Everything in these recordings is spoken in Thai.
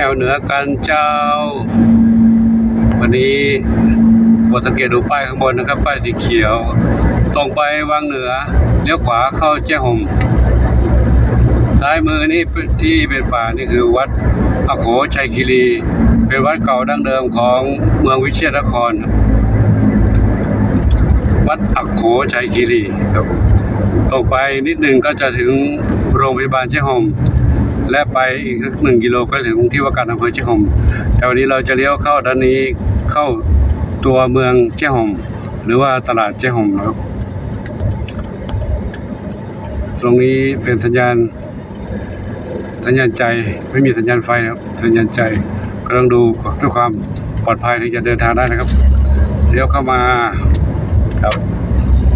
แอวเหนือกันเจ้า วันนี้โปรดสังเกตดูป้ายข้างบนนะครับ ป้ายสีเขียว ตรงไปวังเหนือเลี้ยวขวาเข้าแจ้ห่มซ้ายมือนี่ที่เป็นป่านี่คือวัดอโขชัยคีรี เป็นวัดเก่าดั้งเดิมของเมืองวิเชียรนคร วัดอโขชัยคีรีครับตรงไปนิดหนึ่งก็จะถึงโรงพยาบาลเจ้ห่ม และไปอีกสักหนึ่งกิโลก็ถึงที่ว่าการอำเภอเจ้ห่มแต่วันนี้เราจะเลี้ยวเข้าด้านนี้เข้าตัวเมืองเจ้ห่มหรือว่าตลาดเจ้ห่มนะครับ ตรงนี้เป็นสัญญาณสัญญาณใจไม่มีสัญญาณไฟนะครับสัญญาณใจก็ต้องดูด้วยความปลอดภัยถึงจะเดินทางได้นะครับเลี้ยวเข้ามาครับ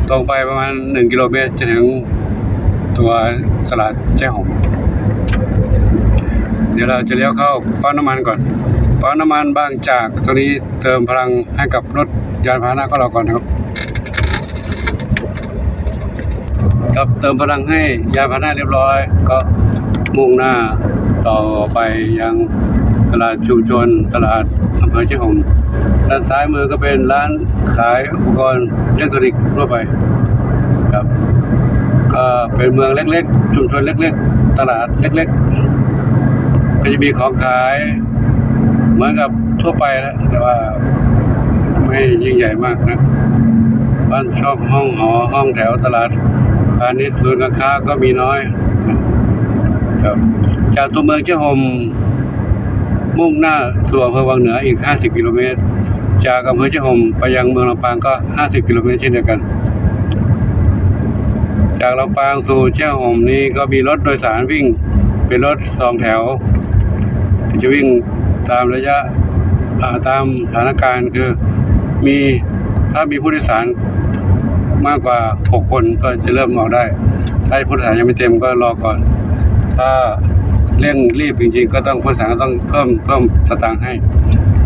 ตรงไปประมาณหนึ่งกิโลเมตรจะถึงตัวตลาดแจ้ห่ม เดี๋ยวเราจะเลี้ยวเข้าปั๊มน้ำมันก่อนปั๊มน้ำมันบางจากตรงนี้เติมพลังให้กับรถยานพาหนะของเราก่อนนะครับครับเติมพลังให้ยานพาหนะเรียบร้อย ก็มุ่งหน้าต่อไปยังตลาดชุมชนตลาดอำเภอเชียงหงด้านซ้ายมือก็เป็นร้านขายอุปกรณ์อิเล็กทรอนิกส์ทั่วไปครับก็เป็นเมืองเล็กๆ ชุมชนเล็ก ๆ ตลาดเล็ก ๆ ก็จะมีของขาย เหมือนกับทั่วไปนะแต่ว่าไม่ยิ่งใหญ่มากนะบ้านชอบห้องหอห้องแถวตลาดพาณิชย์ศูนย์การค้าก็มีน้อยครับจากตัวเมืองเจ้าหมมุ่งหน้าสู่อำเภอวังเหนืออีก 50 กิโลเมตร จากอำเภอเจ้าหมไปยังเมืองลำปางก็ 50 กิโลเมตรเช่นเดียวกัน จากลำปางสู่เจ้าหมนี้ก็มีรถโดยสารวิ่ง เป็นรถสองแถว จะวิ่งตามระยะาตามสถานการณ์คือมีถ้ามีผู้โดยสารมากกว่า 6 คนก็จะเริ่มออกได้ ถ้าผู้โดยสารยังไม่เต็มก็รอก่อน ถ้าเร่งรีบจริงๆ ก็ต้องผู้โดยสารก็ต้องเพิ่มเพิ่มสตางค์ให้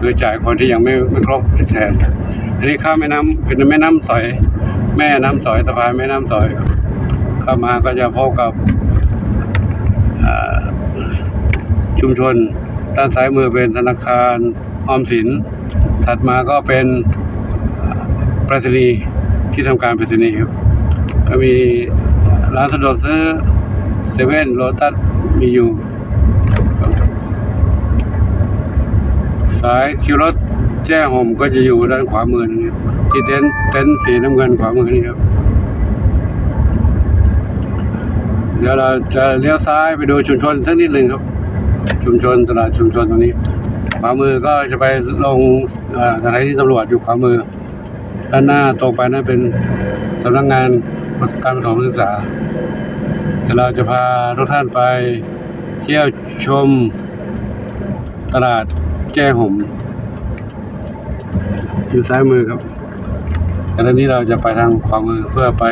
โดยจ่ายคนที่ยังไม่ไม่ครบแทนอันนี้ข้ามแม่น้ำเป็นแม่น้ำสอย แม่น้ำสอยสะพานแม่น้ำสอยเข้ามาก็จะพบกับชุมชน ด้านซ้ายมือเป็นธนาคารออมสิน ถัดมาก็เป็นไปรษณีย์ที่ทำการไปรษณีย์ครับก็มีร้านสะดวกซื้อเซเว่นโลตัสมีอยู่ สายคิวรถแจ้ห่มก็จะอยู่ด้านขวามือนี่ที่เต็นท์เต็นท์สีน้ำเงินขวามือนี่ครับเดี๋ยวเราจะเลี้ยวซ้ายไปดูชุมชนสักนิดหนึ่งครับ ชุมชนตลาดชุมชนตรงนี้ ขวามือก็จะไปลงอ่อสถานีตำรวจอยู่ขวามือ ด้านหน้าตรงไปนั่นเป็นสำนักงานการประถมศึกษาแต่เราจะพาทุกท่านไปเที่ยวชมตลาดแจ้ห่มอยู่ซ้ายมือครับแต่ตอนนี้เราจะไปทางขวามือเพื่อไป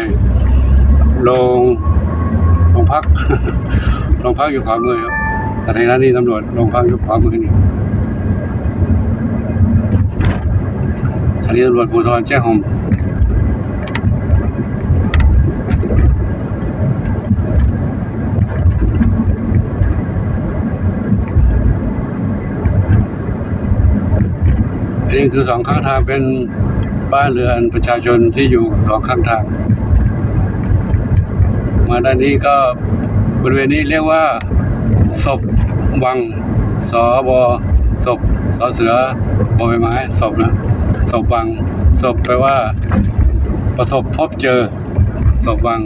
ลงโรงพักโรงพักอยู่ขวามือครับ สถานีตำรวจโรงพักยู่ขวามือนี่สถานีตำรวจภูธรแจ้ห่มอันนี้คือสองข้างทางเป็นบ้านเรือนประชาชนที่อยู่สองข้างทาง มาด้านนี้ก็บริเวณนี้เรียกว่า ศพวังสบศพสเสือบอใบไม้ศพนะศพวังศพแปลว่า ประสบพบเจอศพวัง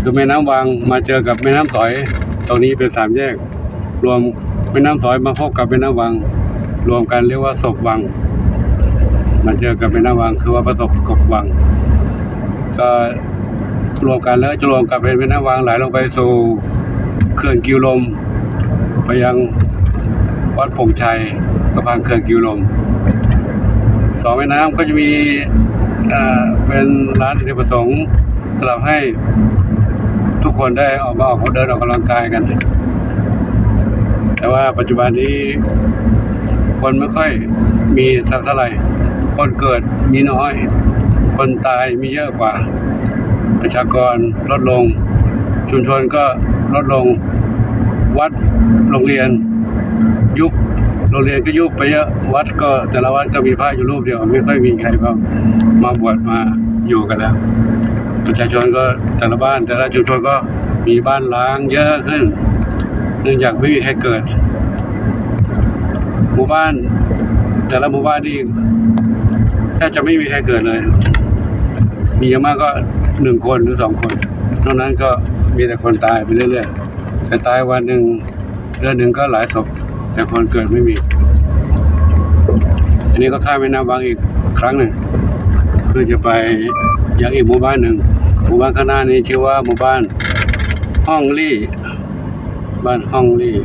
คือแม่น้ำวังมาเจอกับแม่น้ำสอย ตรงนี้เป็นสามแยก รวมแม่น้ำสอยมาพบกับแม่น้ำวัง รวมกันเรียกว่าศพวัง มาเจอกับแม่น้ำวัง คือว่าประสบกบวัง ก็รวมกันแล้วจะรวมกับเป็นแม่น้ำวังไหลลงไปสู่ เขื่อนกิวลม ไปยังวัดผงชัยสะพานเขื่อนกิวลมสองแม่น้ำก็จะมีเอ่อเป็นร้านอเนกประสงค์สำหรับให้ทุกคนได้ออกมาออกเดินออกกำลังกายกัน แต่ว่าปัจจุบันนี้คนไม่ค่อยมีสักเท่าไหร่ คนเกิดมีน้อย คนตายมีเยอะกว่า ประชากรลดลง ชุมชนก็ ลดลงวัดโรงเรียนยุบโรงเรียนก็ยุบไปเยอะวัดก็แต่ละวัดก็มีพระอยู่รูปเดียว ไม่ค่อยมีใครมามาบวชมาอยู่กันแล้วประชาชนก็แต่ละบ้าน แต่ละชุมชนก็มีบ้านล้างเยอะขึ้น เนื่องจากไม่มีใครเกิด หมู่บ้าน แต่ละหมู่บ้านนี่แทบจะไม่มีใครเกิดเลย มีอย่างมากก็หนึ่งคนหรือสองคน นอกนั้นก็มีแต่คนตายไปเรื่อยๆ แต่ตายวันหนึ่งเดือนหนึ่งก็หลายศพแต่คนเกิดไม่มี อันนี้ก็ข้ามแม่น้ำบางอีกครั้งหนึ่งเพื่อจะไปยังอีกหมู่บ้านหนึ่งหมู่บ้านข้างหน้านี้ชื่อว่าหมู่บ้านห้องลี่ บ้านห้องลี่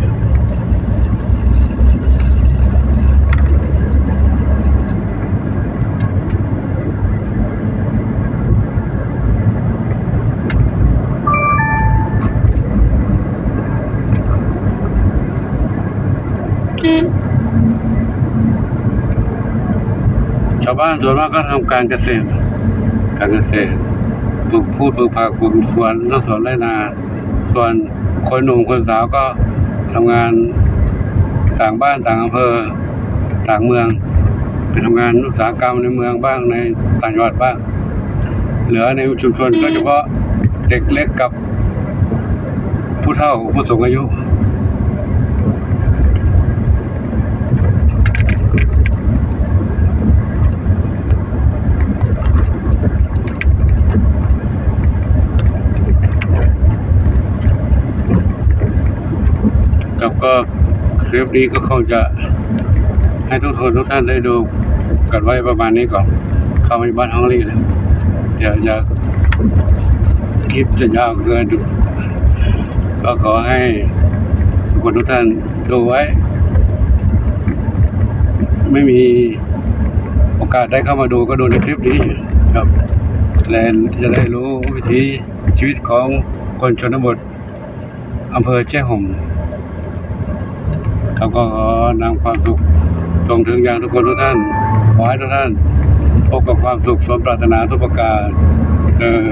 ชาวบ้านส่วนมากก็ทำการเกษตร การเกษตรปลูกพืชปลูกผักปลูกสวนแล้วสวนไรนา ส่วนคนหนุ่มคนสาวก็ทำงานต่างบ้านต่างอำเภอต่างเมืองไปทำงานอุตสาหกรรมในเมืองบ้างในต่างจังหวัดบ้าง เหลือในชุมชนก็เฉพาะเด็กเล็กกับผู้เฒ่าผู้สูงอายุ กับก็คลิปนี้ก็คงจะให้ทุกคนทุกท่านได้ดูกันไว้ประมาณนี้ก่อนเข้าไปบ้านห้องรีแล้วเดี๋ยวจะคลิปจะยาวเกินก็ขอให้ทุกคนทุกท่านดูไว้ ไม่มีโอกาสได้เข้ามาดูก็ดูในคลิปนี้ครับและจะได้รู้วิถีชีวิตของคนชนบทอำเภอแจ้ห่ม เขาก็ขอนำความสุขส่งถึงอย่างทุกคนทุกท่าน ขอให้ทุกท่านพบกับความสุขสมปรารถนาทุกประการเออ